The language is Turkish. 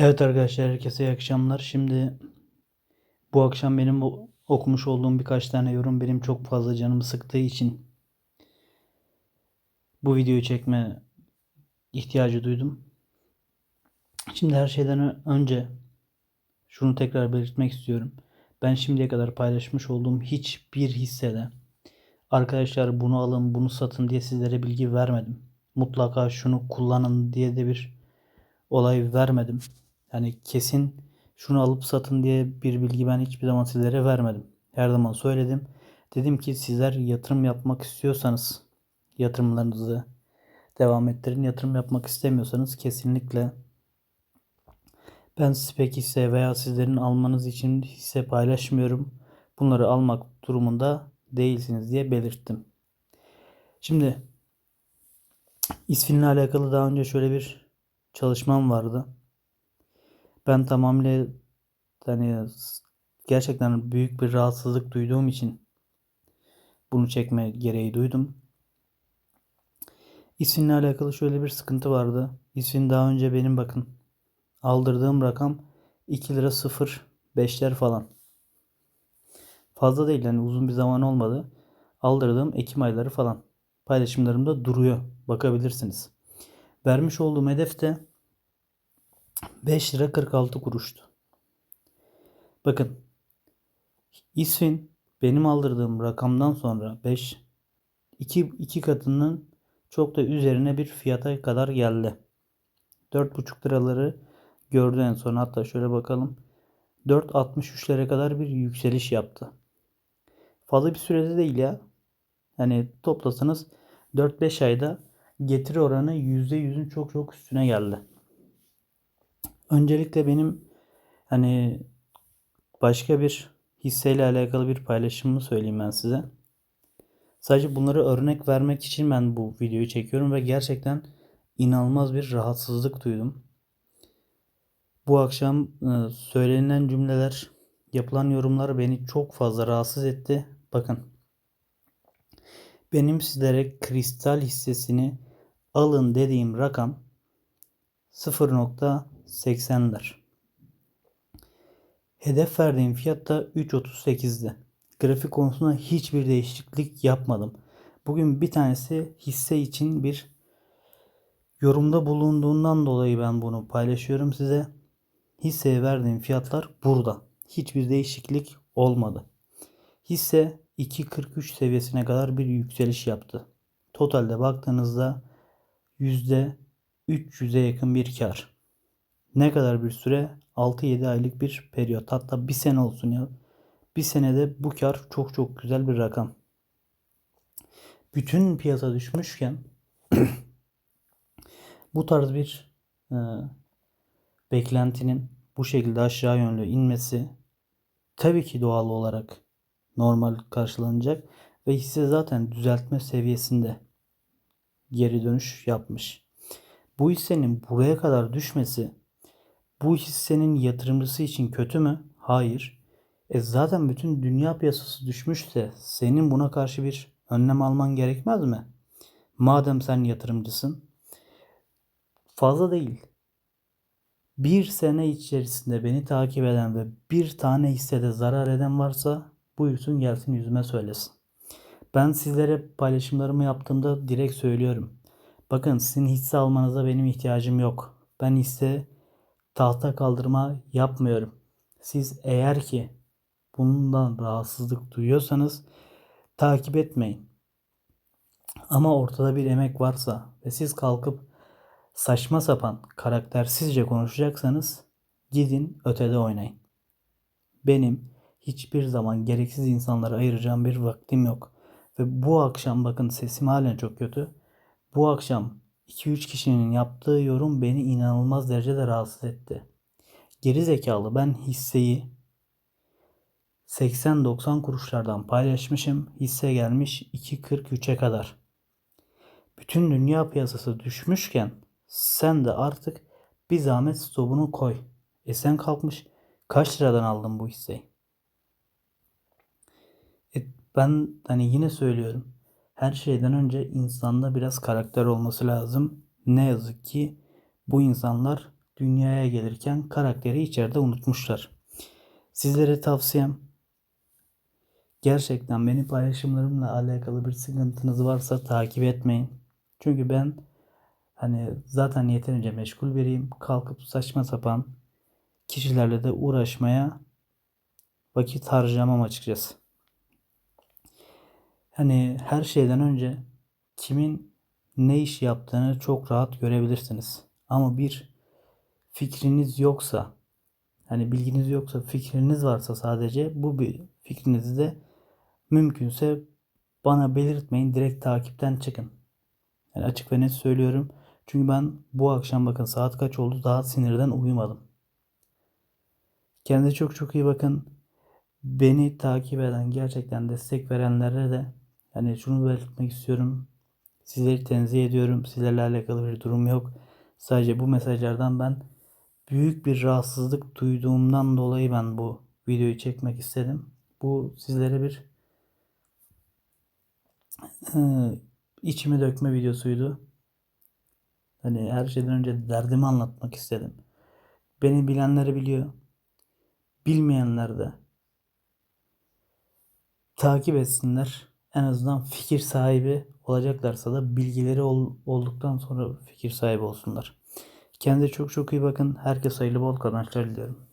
Evet arkadaşlar herkese iyi akşamlar. Şimdi bu akşam benim okumuş olduğum birkaç tane yorum benim çok fazla canımı sıktığı için bu videoyu çekme ihtiyacı duydum. Şimdi her şeyden önce şunu tekrar belirtmek istiyorum. Ben şimdiye kadar paylaşmış olduğum hiçbir hissede arkadaşlar bunu alın bunu satın diye sizlere bilgi vermedim. Mutlaka şunu kullanın diye de bir olay vermedim. Yani kesin şunu alıp satın diye bir bilgi ben hiçbir zaman sizlere vermedim. Her zaman söyledim. Dedim ki sizler yatırım yapmak istiyorsanız yatırımlarınızı devam ettirin. Yatırım yapmak istemiyorsanız kesinlikle ben spek hisse veya sizlerin almanız için hisse paylaşmıyorum. Bunları almak durumunda değilsiniz diye belirttim. Şimdi İsfin'le alakalı daha önce şöyle bir çalışmam vardı. Ben tamamıyla hani gerçekten büyük bir rahatsızlık duyduğum için bunu çekme gereği duydum. İsfin'le alakalı şöyle bir sıkıntı vardı. İsfin daha önce benim bakın aldırdığım rakam 2 lira 0 5'ler falan. Fazla değil yani uzun bir zaman olmadı. Aldırdığım Ekim ayları falan. Paylaşımlarımda duruyor. Bakabilirsiniz. Vermiş olduğum hedef de 5 lira 46 kuruştu. Bakın İsfin benim aldırdığım rakamdan sonra 5 2 2 katının çok da üzerine bir fiyata kadar geldi. 4,5 liraları gördü en son. Hatta şöyle bakalım. 4.63'lere kadar bir yükseliş yaptı. Fazla bir sürede değil ya. Hani toplasanız 4-5 ayda getiri oranı %100'ün çok çok üstüne geldi. Öncelikle benim hani başka bir hisseyle alakalı bir paylaşımımı söyleyeyim ben size. Sadece bunları örnek vermek için ben bu videoyu çekiyorum ve gerçekten inanılmaz bir rahatsızlık duydum. Bu akşam e, söylenilen cümleler, yapılan yorumlar beni çok fazla rahatsız etti. Bakın. Benim sizlere kristal hissesini alın dediğim rakam 0.80'ler. Hedef verdiğim fiyat da 3.38'di. Grafik konusunda hiçbir değişiklik yapmadım. Bugün bir tanesi hisse için bir yorumda bulunduğundan dolayı ben bunu paylaşıyorum size. Hisseye verdiğim fiyatlar burada. Hiçbir değişiklik olmadı. Hisse 2.43 seviyesine kadar bir yükseliş yaptı. Totalde baktığınızda %300'e yakın bir kar. Ne kadar bir süre? 6-7 aylık bir periyot. Hatta bir sene olsun ya. Bir senede bu kar çok çok güzel bir rakam. Bütün piyasa düşmüşken bu tarz bir e, beklentinin bu şekilde aşağı yönlü inmesi tabii ki doğal olarak normal karşılanacak ve hisse zaten düzeltme seviyesinde geri dönüş yapmış. Bu hissenin buraya kadar düşmesi bu hissenin yatırımcısı için kötü mü? Hayır. E zaten bütün dünya piyasası düşmüşse senin buna karşı bir önlem alman gerekmez mi? Madem sen yatırımcısın. Fazla değil. Bir sene içerisinde beni takip eden ve bir tane hissede zarar eden varsa buyursun gelsin yüzüme söylesin. Ben sizlere paylaşımlarımı yaptığımda direkt söylüyorum. Bakın sizin hisse almanıza benim ihtiyacım yok. Ben hisse tahta kaldırma yapmıyorum. Siz eğer ki bundan rahatsızlık duyuyorsanız takip etmeyin. Ama ortada bir emek varsa ve siz kalkıp saçma sapan karaktersizce konuşacaksanız gidin ötede oynayın. Benim hiçbir zaman gereksiz insanlara ayıracağım bir vaktim yok. Ve bu akşam bakın sesim halen çok kötü. Bu akşam 2-3 kişinin yaptığı yorum beni inanılmaz derecede rahatsız etti. Geri zekalı ben hisseyi 80-90 kuruşlardan paylaşmışım. Hisse gelmiş 2.43'e kadar. Bütün dünya piyasası düşmüşken sen de artık bir zahmet stopunu koy. E sen kalkmış kaç liradan aldın bu hisseyi? E ben hani yine söylüyorum. Her şeyden önce insanda biraz karakter olması lazım. Ne yazık ki bu insanlar dünyaya gelirken karakteri içeride unutmuşlar. Sizlere tavsiyem gerçekten benim paylaşımlarımla alakalı bir sıkıntınız varsa takip etmeyin. Çünkü ben hani zaten yeterince meşgul biriyim. Kalkıp saçma sapan kişilerle de uğraşmaya vakit harcamam açıkçası. Hani her şeyden önce kimin ne iş yaptığını çok rahat görebilirsiniz. Ama bir fikriniz yoksa, hani bilginiz yoksa, fikriniz varsa sadece bu bir fikrinizi de mümkünse bana belirtmeyin. Direkt takipten çıkın. Yani açık ve net söylüyorum. Çünkü ben bu akşam bakın saat kaç oldu daha sinirden uyumadım. Kendinize çok çok iyi bakın. Beni takip eden, gerçekten destek verenlere de hani şunu belirtmek istiyorum. Sizleri tenzih ediyorum. Sizlerle alakalı bir durum yok. Sadece bu mesajlardan ben büyük bir rahatsızlık duyduğumdan dolayı ben bu videoyu çekmek istedim. Bu sizlere bir e, içimi dökme videosuydu. Hani her şeyden önce derdimi anlatmak istedim. Beni bilenleri biliyor. Bilmeyenler de takip etsinler. En azından fikir sahibi olacaklarsa da bilgileri ol, olduktan sonra fikir sahibi olsunlar. Kendinize çok çok iyi bakın. Herkese hayırlı bol kazançlar diliyorum.